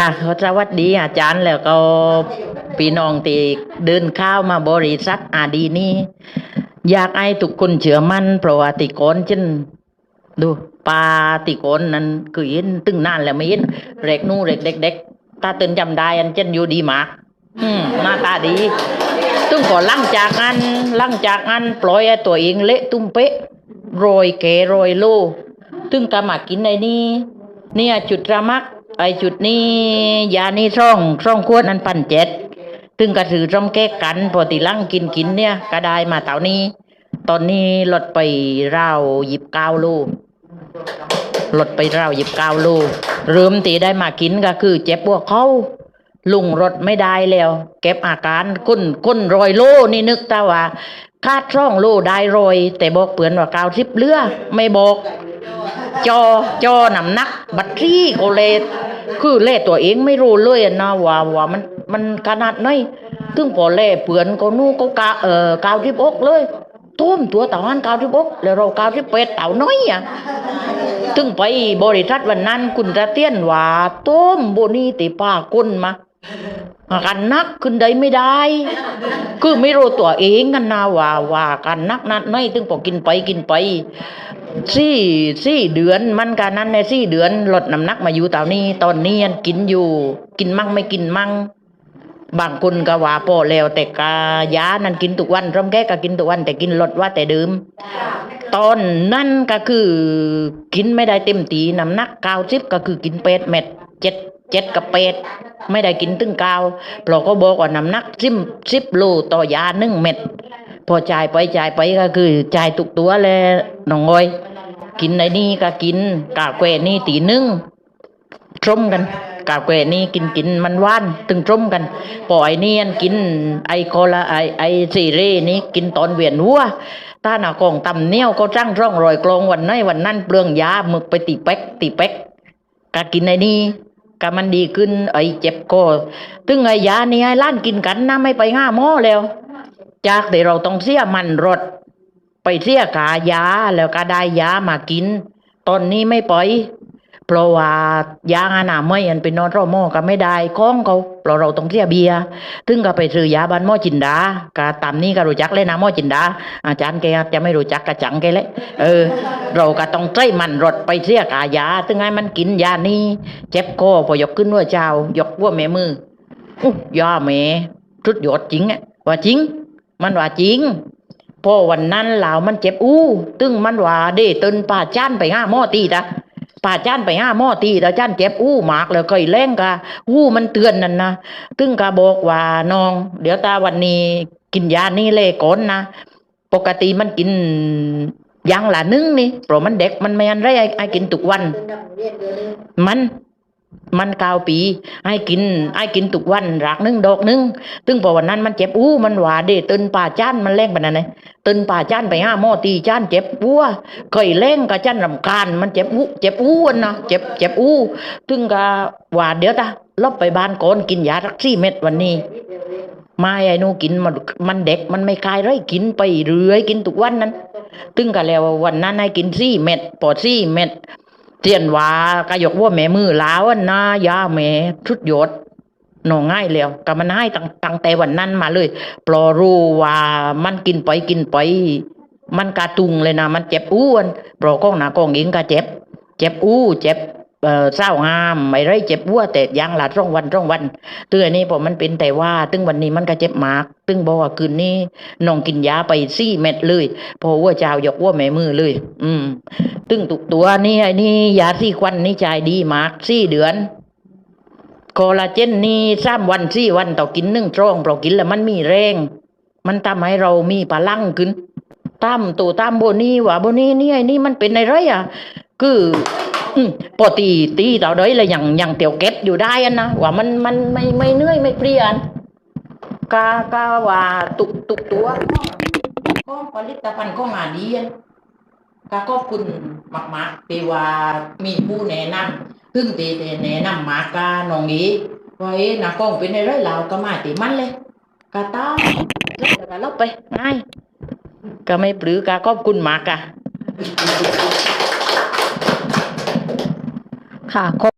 ค่ะขอสวัสดีอาจารย์แล้วก็พี่น้องที่เดินข้าวมาบริษัทอาดีนี่อยากให้ทุกคนเชื่อมั่นเพราะว่าติกนเช่นดูปาติกนนั้นคือเห็นตึงนานแล้วไม่เห็นเร็กนู่เร็กเด็กๆตาตื่นจำได้อันเช่นอยู่ดีมากอืมหน้าตาดีตึงก็ลังจากนั้นลังจากนั้นปล่อยให้ตัวเองเละตุ้มเป๊ะโรยเกโรยโลตึงก็มากินในนี้เนี่ยจุดระมัก ไอจุดนี้ยานี่ช่องช่องขวดนั้นพันเจ็ดตึงกระถือจอมแก้กันพอตีลังกินกินเนี่ยก็ไดมาเต่านี้ ตอนนี้ลดไปราวหยิบก้าลูกลดไปราวหยิบก้าลูกเริ่มตีได้มากินก็คือ เจ็บพวกเขาลุงรถไม่ได้แล้ว เก็บอาการก้นก้นรอยโลนี่นึกแต่ว่าคาดช่องโลได้รอย แต่บอกเปลือนว่าก้าสิบเลือ ไม่บอก จอจอนำนัก บัตรี่โกเลต คือเล่ตัวเองไม่รู้เลยนะว่าว่ามันมันขนาดไหนถึงพอเล่เปือนก็นู่ก็กาเอ่อกาวที่อกเลยต้มตัวเต่าหันกาวที่อกแล้วเรากาวที่เป็ดเต่าน้อยอะถึงไปบริษัทวันนั้นคุณตะเตี้ยนว่าต้มโบนี่ติป้ากุนมา การนักขึ้นได้ไม่ได้ คือไม่รู้ตัวเองกันนะว่าว่าการนักนัดไหนถึงพอกินไปกินไปสี่สี่เดือนมันการนั้นในสี่เดือนลดน้ำหนักมาอยู่ตอนนี้ ตอนนี้ยังกินอยู่ กินมั่งไม่กินมั่งบางคนก็ว่าพอแล้วแต่กายานั้นกินทุกวันร่มแก้ก็กินทุกวันแต่กินลดว่าแต่เดิมตอนนั้นก็คือ กินไม่ได้เต็มตีน้ำหนักเก้าสิบก็คือกินเป็ดเม็ดเจ็ด เจ็ดกับเป็ดไม่ได้กินตึ้งก้าเพราะก็บอกว่าน้ำหนักสิบสิบโลต่อยาหนึ่งเม็ดพอจ่ายไปจ่ายไปก็คือจ่ายทุกตัวเลยน้องอ้อย กินในนี่ก็กินกาแฟนี่ตีนึ่งชมกันกาแฟนี่กินกินมันว่านตึงชมกันปล่อยนี่อันกินไอโคลาไอไอซีเรนี่กินตอนเวียนหัวถ้าหน้ากองตำเนี้ยวก็จ้างร่องรอยกลองวันไหนวันนั้นเปลืองยาหมึกไปตีเป็กตีเป็กก็กินในนี่ ก็มันดีขึ้น ไอเจ็บก็ถึงไอยานี่ให้ล้านกินกันนะไม่ไปง่าหม้อแล้ว จากแต่เราต้องเสียมันรถ ไปเสียกายาแล้วก็ได้ยามากิน ตอนนี้ไม่ปล่อย เพราะว่ายาอานาไม่อันเป็นนอนรอมอก็ไม่ได้ข้องเขาเพราะเราต้องเสียเบียถึงก็ไปซื้อยาบ้านหมอจินดาก็ตามนี้ก็รู้จักเลยนะหมอจินดา อาจารย์แกจะไม่รู้จักกระจังแกเลยเออ เราก็ต้องใจมันรถไปเสียกายาถึงให้มันกินยานี้เจ็บคอพอยกขึ้นว่าเจ้ายกว่าแม่มือยยาแม่ชุดยอดจริงอะว่าจริง มันว่าจริงพอวันนั้นเหล่ามันเจ็บอู้ ตึงมันว่าเดตึนป่าจ้านไปห้าหม้อตีตะ ป่าจ้านไปห้าหม้อตีแต่จ้านเก็บอู้หมากแล้วเคยแรงกะอู้มันเตือนนั่นนะตึงกะบอกว่าน้อง เดี๋ยวตาวันนี้กินยานี่เลยก่อนนะปกติมันกินยังละนึ่งนี่เพราะมันเด็กมันไม่อันไรไอ้กินทุกวัน มัน มันเก้าปีให้กินให้กินทุกวันรากหนึงดอกหนึงตึงพอวันนั้นมันเจ็บอู้มันหวาเดตึนป่าจ้านมันแรงปานนั้นเลยตึนป่าจ้านไปห้าหม้อตีจ้านเจ็บปัวเคยแรงกับจ้านรำคาญมันเจ็บอู้เจ็บอู้อะนะเจ็บเจ็บอู้ตึงก็หวาเดี๋ยวตาลบไปบ้านก่อนกินยาสักสี่เม็ดวันนี้ไม่ไอ้หนูกินมันมันเด็กมันไม่คายไรกินไปเรื่อยกินทุกวันนั้น ตึงก็แล้ววันนั้นให้กินสี่เม็ดปอดสี่เม็ด เตียนว่ากะยกว่าแม่มือล้าวันนะยาแม่ชุดยศหนอง่ายแล้วก็มันให้ตั้งตั้งแต่วันนั้นมาเลย ปลอรู้ว่ามันกินไปกินไป มันกาตุงเลยนะ มันเจ็บอ้วนปลอก้องหนากองเองก็เจ็บ เจ็บอู้เจ็บ เออเศร้าห้ามไม่ไรเจ็บวัวแต่ยังหละร่องวันร่องวันเตือนนี่พอมันเป็นแต่ว่า ตึงวันนี้มันก็เจ็บมากตึงบอกว่าคืนนี้น้องกินยาไปสี่เม็ดเลยพอว่าเจ้ายกว่าแม่มือเลย อืม ตึงตุกตัวนี่ไอ้นี่ยาสี่ควันนี่ใจดีมากสี่เดือนคอลลาเจนนี่สามวันสี่วันต่อกินหนึ่งตรองเพรากินแล้วมันมีแรง มันทำให้เรามีพลังขึ้นตามตัวตามโบนี่ว่าโบนี่นี่ไอ้นี่มันเป็นอะไรอะ คือ ปกติตีต่อ đấy là อย่างอย่างเตียวเก็บอยู่ได้อะนะว่ามันมันไม่ไม่เหนื่อยไม่เพลียนกากาว่าตุกตุกตัวก็ผลิตภัณฑ์ก็งานดีอันก็ขอบคุณมากๆที่ว่ามีผู้แนะนำซึ่งตีแต่แนะนำมากกาน้องนี้ไว่าเอ๊ะนะก้องเป็นอะไรเราก็มาติมันเลยกาตามแล้วก็ลบไปง่ายก็ไม่ปลือกาขอบคุณมากกะ ค่ะ